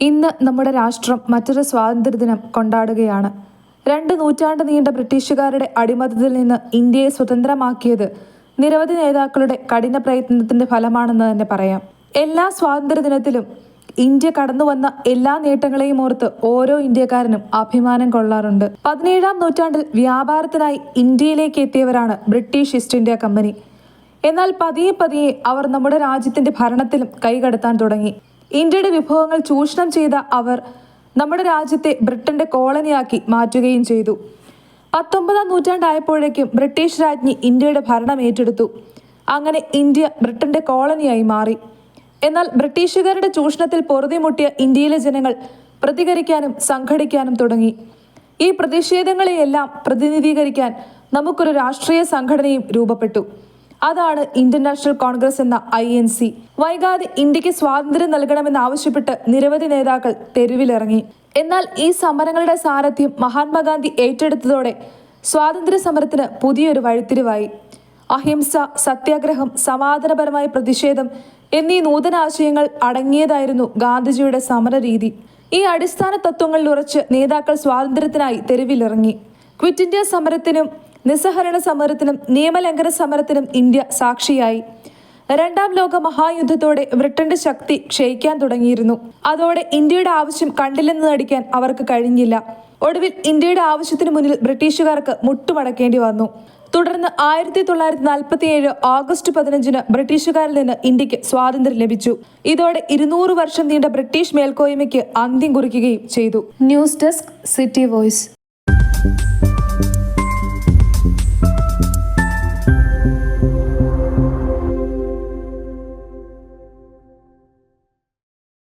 ഇന്ന് നമ്മുടെ രാഷ്ട്രം മറ്റൊരു സ്വാതന്ത്ര്യദിനം കൊണ്ടാടുകയാണ്. രണ്ട് നൂറ്റാണ്ട് നീണ്ട ബ്രിട്ടീഷുകാരുടെ അടിമത്തത്തിൽ നിന്ന് ഇന്ത്യയെ സ്വതന്ത്രമാക്കിയത് നിരവധി നേതാക്കളുടെ കഠിന പ്രയത്നത്തിന്റെ ഫലമാണെന്ന് തന്നെ പറയാം. എല്ലാ സ്വാതന്ത്ര്യദിനത്തിലും ഇന്ത്യ കടന്നു വന്ന എല്ലാ നേട്ടങ്ങളെയും ഓർത്ത് ഓരോ ഇന്ത്യക്കാരനും അഭിമാനം കൊള്ളാറുണ്ട്. പതിനേഴാം നൂറ്റാണ്ടിൽ വ്യാപാരത്തിനായി ഇന്ത്യയിലേക്ക് എത്തിയവരാണ് ബ്രിട്ടീഷ് ഈസ്റ്റ് ഇന്ത്യ കമ്പനി. എന്നാൽ പതിയെ പതിയെ അവർ നമ്മുടെ രാജ്യത്തിന്റെ ഭരണത്തിലും കൈകടത്താൻ തുടങ്ങി. ഇന്ത്യയുടെ വിഭവങ്ങൾ ചൂഷണം ചെയ്ത അവർ നമ്മുടെ രാജ്യത്തെ ബ്രിട്ടന്റെ കോളനിയാക്കി മാറ്റുകയും ചെയ്തു. പത്തൊമ്പതാം നൂറ്റാണ്ടായപ്പോഴേക്കും ബ്രിട്ടീഷ് രാജ്ഞി ഇന്ത്യയുടെ ഭരണം ഏറ്റെടുത്തു. അങ്ങനെ ഇന്ത്യ ബ്രിട്ടന്റെ കോളനിയായി മാറി. എന്നാൽ ബ്രിട്ടീഷുകാരുടെ ചൂഷണത്തിൽ പൊറുതിമുട്ടിയ ഇന്ത്യയിലെ ജനങ്ങൾ പ്രതികരിക്കാനും സംഘടിക്കാനും തുടങ്ങി. ഈ പ്രതിഷേധങ്ങളെയെല്ലാം പ്രതിനിധീകരിക്കാൻ നമുക്കൊരു രാഷ്ട്രീയ സംഘടനയും രൂപപ്പെട്ടു. അതാണ് ഇന്ത്യൻ നാഷണൽ കോൺഗ്രസ് എന്ന ഐ എൻ സി. വൈകാതെ ഇന്ത്യയ്ക്ക് സ്വാതന്ത്ര്യം നൽകണമെന്നാവശ്യപ്പെട്ട് നിരവധി നേതാക്കൾ തെരുവിലിറങ്ങി. എന്നാൽ ഈ സമരങ്ങളുടെ സാരഥ്യം മഹാത്മാഗാന്ധി ഏറ്റെടുത്തതോടെ സ്വാതന്ത്ര്യ സമരത്തിന് പുതിയൊരു വഴിത്തിരിവായി. അഹിംസ സത്യാഗ്രഹം സമാധാനപരമായ പ്രതിഷേധം എന്നീ നൂതന ആശയങ്ങൾ അടങ്ങിയതായിരുന്നു ഗാന്ധിജിയുടെ സമരരീതി. ഈ അടിസ്ഥാന തത്വങ്ങളിൽ ഉറച്ച് നേതാക്കൾ സ്വാതന്ത്ര്യത്തിനായി തെരുവിലിറങ്ങി. ക്വിറ്റ് ഇന്ത്യ സമരത്തിനും നിസ്സഹരണ സമരത്തിനും നിയമലംഘന സമരത്തിനും ഇന്ത്യ സാക്ഷിയായി. രണ്ടാം ലോക മഹായുദ്ധത്തോടെ ബ്രിട്ടന്റെ ശക്തി ക്ഷയിക്കാൻ തുടങ്ങിയിരുന്നു. അതോടെ ഇന്ത്യയുടെ ആവശ്യം കണ്ടില്ലെന്ന് നടിക്കാൻ അവർക്ക് കഴിഞ്ഞില്ല. ഒടുവിൽ ഇന്ത്യയുടെ ആവശ്യത്തിന് മുന്നിൽ ബ്രിട്ടീഷുകാർക്ക് മുട്ടുമടക്കേണ്ടി വന്നു. തുടർന്ന് ആയിരത്തി തൊള്ളായിരത്തി നാൽപ്പത്തി ഏഴ് ഓഗസ്റ്റ് പതിനഞ്ചിന് ബ്രിട്ടീഷുകാരിൽ നിന്ന് ഇന്ത്യയ്ക്ക് സ്വാതന്ത്ര്യം ലഭിച്ചു. ഇതോടെ ഇരുന്നൂറ് വർഷം നീണ്ട ബ്രിട്ടീഷ് മേൽക്കോയ്മയ്ക്ക് അന്ത്യം കുറിക്കുകയും ചെയ്തു. News desk city voice.